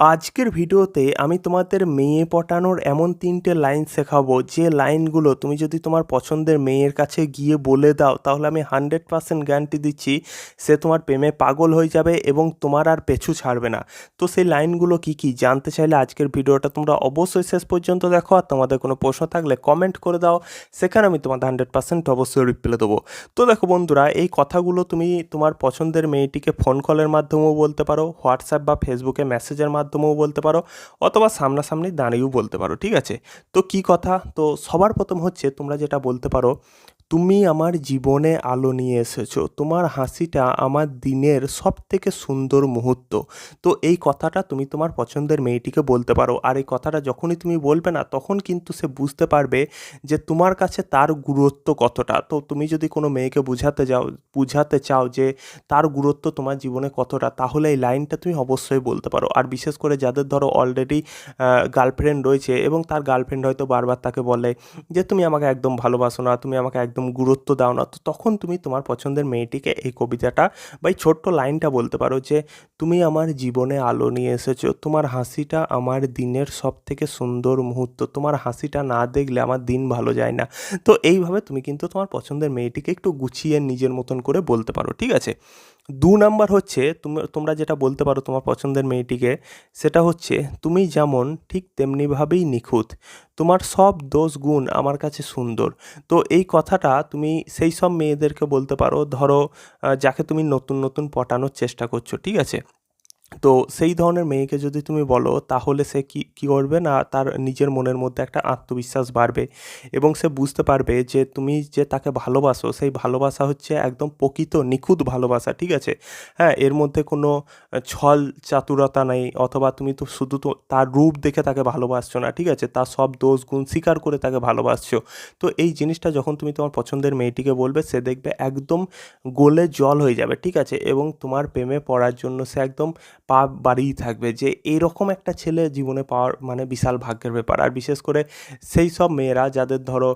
আজকের ভিডিওতে আমি তোমাদের মেয়ে পটানোর এমন তিনটে লাইন শেখাবো। যে লাইনগুলো তুমি যদি তোমার পছন্দের মেয়ের কাছে গিয়ে বলে দাও, তাহলে আমি হান্ড্রেড পার্সেন্ট গ্যারান্টি দিচ্ছি সে তোমার প্রেমে পাগল হয়ে যাবে এবং তোমার আর পেছু ছাড়বে না। তো সেই লাইনগুলো কি কি জানতে চাইলে আজকের ভিডিওটা তোমরা অবশ্যই শেষ পর্যন্ত দেখো আর তোমাদের কোনো প্রশ্ন থাকলে কমেন্ট করে দাও, সেখানে আমি তোমাদের হান্ড্রেড পার্সেন্ট অবশ্যই রিপ্লাই দেবো। তো দেখো বন্ধুরা, এই কথাগুলো তুমি তোমার পছন্দের মেয়েটিকে ফোন কলের মাধ্যমেও বলতে পারো হোয়াটসঅ্যাপ বা ফেসবুকে মেসেজের মাধ্যমেও বলতে পারো, অথবা সামনাসামনি দাঁড়িয়েও বলতে পারো, ঠিক আছে? তো কি কথা? তো সবার প্রথম হচ্ছে তোমরা যেটা বলতে পারো তুমি আমার জীবনে আলো নিয়ে এসেছ। তোমার হাসিটা আমার দিনের সব থেকে সুন্দর মুহূর্ত। তো এই কথাটা তুমি তোমার পছন্দের মেয়েটিকে বলতে পারো। আর এই কথাটা যখনই তুমি বলবে না, তখন কিন্তু সে বুঝতে পারবে যে তোমার কাছে তার গুরুত্ব কতটা। তো তুমি যদি কোনো মেয়েকে বুঝাতে যাও, বুঝাতে চাও যে তার গুরুত্ব তোমার জীবনে কতটা, তাহলে এই লাইনটা তুমি অবশ্যই বলতে পারো। আর বিশেষ করে যাদের ধরো অলরেডি গার্লফ্রেন্ড রয়েছে এবং তার গার্লফ্রেন্ড হয়তো বারবার তাকে বলে যে, তুমি আমাকে একদম ভালোবাসো না, তুমি আমাকে একদম গুরুত্ব দাও না, তো তখন তুমি তোমার পছন্দের মেয়েটিকে এই কবিতাটা বা এই ছোট্ট লাইনটা বলতে পারো যে, তুমি আমার জীবনে আলো নিয়ে এসেছ, তোমার হাসিটা আমার দিনের সব থেকে সুন্দর মুহূর্ত, তোমার হাসিটা না দেখলে আমার দিন ভালো যায় না। তো এইভাবে তুমি কিন্তু তোমার পছন্দের মেয়েটিকে একটু গুছিয়ে নিজের মতন করে বলতে পারো, ঠিক আছে? দু নাম্বার হচ্ছে তুমি, তোমরা যেটা বলতে পারো তোমার পছন্দের মেয়েটিকে, সেটা হচ্ছে তুমি যেমন ঠিক তেমনিভাবেই নিখুঁত। তোমার সব দোষ গুণ আমার কাছে সুন্দর। তো এই কথাটা তুমি সেই সব মেয়েদেরকে বলতে পারো, ধরো যাকে তুমি নতুন নতুন পটানোর চেষ্টা করছ, ঠিক আছে? তো সেই ধরনের মেয়েকে যদি তুমি বলো, তাহলে সে কি, কী করবে না তার নিজের মনের মধ্যে একটা আত্মবিশ্বাস বাড়বে এবং সে বুঝতে পারবে যে তুমি যে তাকে ভালোবাসো, সেই ভালোবাসা হচ্ছে একদম প্রকৃত নিখুঁত ভালোবাসা, ঠিক আছে? হ্যাঁ এর মধ্যে কোনো ছল চাতুরতা নেই অথবা তুমি তো শুধু তো তার রূপ দেখে তাকে ভালোবাসছো না, ঠিক আছে? তার সব দোষ গুণ স্বীকার করে তাকে ভালোবাসছো। তো এই জিনিসটা যখন তুমি তোমার পছন্দের মেয়েটিকে বলবে, সে দেখবে একদম গোলে জল হয়ে যাবে, ঠিক আছে? এবং তোমার প্রেমে পড়ার জন্য সে একদম পা বাড়িয়েই থাকবে যে এরকম একটা ছেলে জীবনে পাওয়ার মানে বিশাল ভাগ্যের ব্যাপার। আর বিশেষ করে সেই সব মেয়েরা যাদের ধরো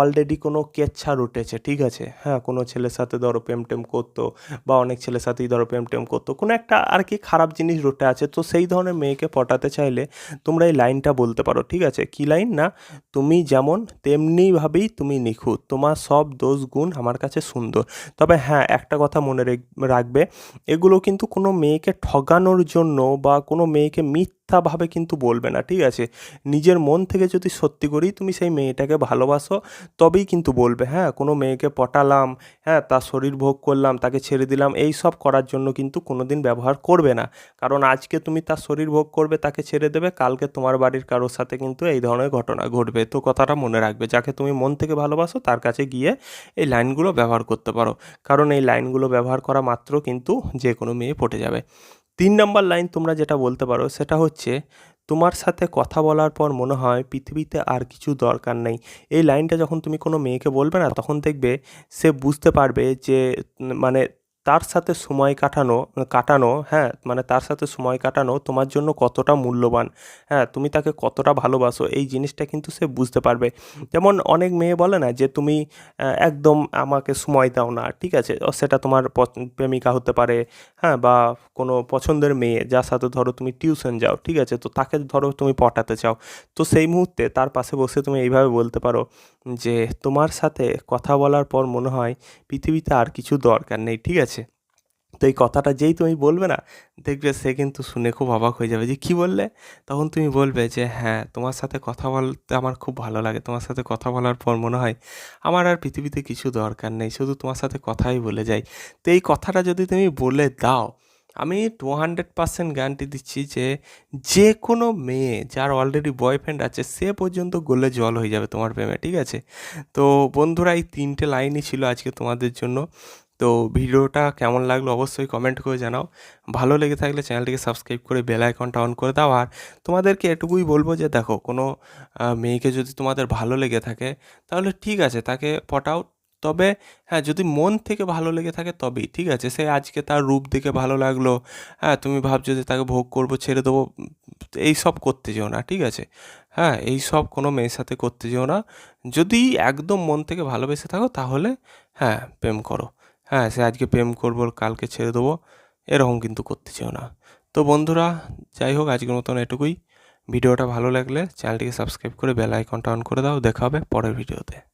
অলরেডি কোনো কেচ্ছা রুটেছে, ঠিক আছে? হ্যাঁ কোনো ছেলের সাথে ধরো প্রেম টেম করতো বা অনেক ছেলের সাথেই ধরো প্রেম টেম করতো, কোনো একটা আর কি খারাপ জিনিস রুটে আছে। তো সেই ধরনের মেয়েকে পটাতে চাইলে তোমরা এই লাইনটা বলতে পারো, ঠিক আছে? কী লাইন? না, তুমি যেমন তেমনিভাবেই তুমি নিখুঁত, তোমার সব দোষ গুণ আমার কাছে সুন্দর। তবে হ্যাঁ একটা কথা মনে রাখবে, এগুলো কিন্তু কোনো মেয়েকে ঠগানোর জন্য বা কোনো মেয়েকে মিথ্যাভাবে কিন্তু বলবে না, ঠিক আছে? নিজের মন থেকে যদি সত্যি করেই তুমি সেই মেয়েটাকে ভালোবাসো, তবেই কিন্তু বলবে হ্যাঁ কোনো মেয়েকে পটালাম হ্যাঁ তার শরীর ভোগ করলাম, তাকে ছেড়ে দিলাম, এই সব করার জন্য কিন্তু কোনো দিন ব্যবহার করবে না। কারণ আজকে তুমি তার শরীর ভোগ করবে, তাকে ছেড়ে দেবে, কালকে তোমার বাড়ির কারোর সাথে কিন্তু এই ধরনের ঘটনা ঘটবে। তো কথাটা মনে রাখবে, যাকে তুমি মন থেকে ভালোবাসো, তার কাছে গিয়ে এই লাইনগুলো ব্যবহার করতে পারো। কারণ এই লাইনগুলো ব্যবহার করা মাত্র কিন্তু যে কোনো মেয়ে পটে যাবে। তিন নম্বর লাইন তোমরা যেটা বলতে পারো সেটা হচ্ছে, তোমার সাথে কথা বলার পর মনে হয় পৃথিবীতে আর কিছু দরকার নেই। এই লাইনটা যখন তুমি কোনো মেয়েকে বলবে না, তখন দেখবে সে বুঝতে পারবে যে মানে তার সাথে সময় কাটানো কাটানো হ্যাঁ মানে তার সাথে সময় কাটানো তোমার জন্য কতটা মূল্যবান। হ্যাঁ তুমি তাকে কতটা ভালোবাসো এই জিনিসটা কিন্তু সে বুঝতে পারবে। যেমন অনেক মেয়ে বলে না যে, তুমি একদম আমাকে সময় দাও না। ঠিক আছে? সেটা তোমার প্রেমিকা হতে পারে হ্যাঁ বা কোনো পছন্দের মেয়ে যার সাথে ধরো তুমি টিউশন যাও, ঠিক আছে? তো তাকে ধরো তুমি পটাতে চাও। তো সেই মুহূর্তে তার পাশে বসে তুমি এইভাবে বলতে পারো যে, তোমার সাথে কথা বলার পর মনে হয় পৃথিবীতে আর কিছু দরকার নেই। ঠিক আছে? তো এই কথাটা যেই তুমি বলবে না, দেখবে সে কিন্তু শুনে খুব অবাক হয়ে যাবে যে কী বললে? তখন তুমি বলবে যে হ্যাঁ তোমার সাথে কথা বলতে আমার খুব ভালো লাগে। তোমার সাথে কথা বলার পর মনে হয় আমার আর পৃথিবীতে কিছু দরকার নেই, শুধু তোমার সাথে কথাই বলে যাই। তো এই কথাটা যদি তুমি বলে দাও, আমি টু হান্ড্রেড পার্সেন্ট গ্যারান্টি দিচ্ছি যে যে কোনো মেয়ে যার অলরেডি বয়ফ্রেন্ড আছে, সে পর্যন্ত গলে জল হয়ে যাবে তোমার প্রেমে, ঠিক আছে? তো বন্ধুরা, এই তিনটে লাইনই ছিল আজকে তোমাদের জন্য। তো ভিডিওটা কেমন লাগল অবশ্যই কমেন্ট করে জানাও। ভালো লেগে থাকলে চ্যানেলটিকে সাবস্ক্রাইব করে বেল আইকনটা অন করে দাও। আর তোমাদেরকে এটুকুই বলব যে দেখো, কোনো মেয়েকে যদি তোমাদের ভালো লেগে থাকে, তাহলে ঠিক আছে, তাকে পটাও তবে হ্যাঁ যদি মন থেকে ভালো লেগে থাকে তবেই, ঠিক আছে? সে আজকে তার রূপ দেখে ভালো লাগল হ্যাঁ তুমি ভাবছ যে তাকে ভোগ করব, ছেড়ে দেবো, এই সব করতে যেও না, ঠিক আছে? হ্যাঁ এই সব কোনো মেয়ের সাথে করতে যেও না। যদি একদম মন থেকে ভালোবেসে থাকো, তাহলে হ্যাঁ প্রেম করো। হ্যাঁ সে আজকে প্রেম করব, কালকে ছেড়ে দেবো, এরকম কিন্তু করতে চেও না। তো বন্ধুরা, যাই হোক, আজকের মতন এটুকুই। ভিডিওটা ভালো লাগলে চ্যানেলটিকে সাবস্ক্রাইব করে বেল আইকনটা অন করে দাও। দেখা হবে পরের ভিডিওতে।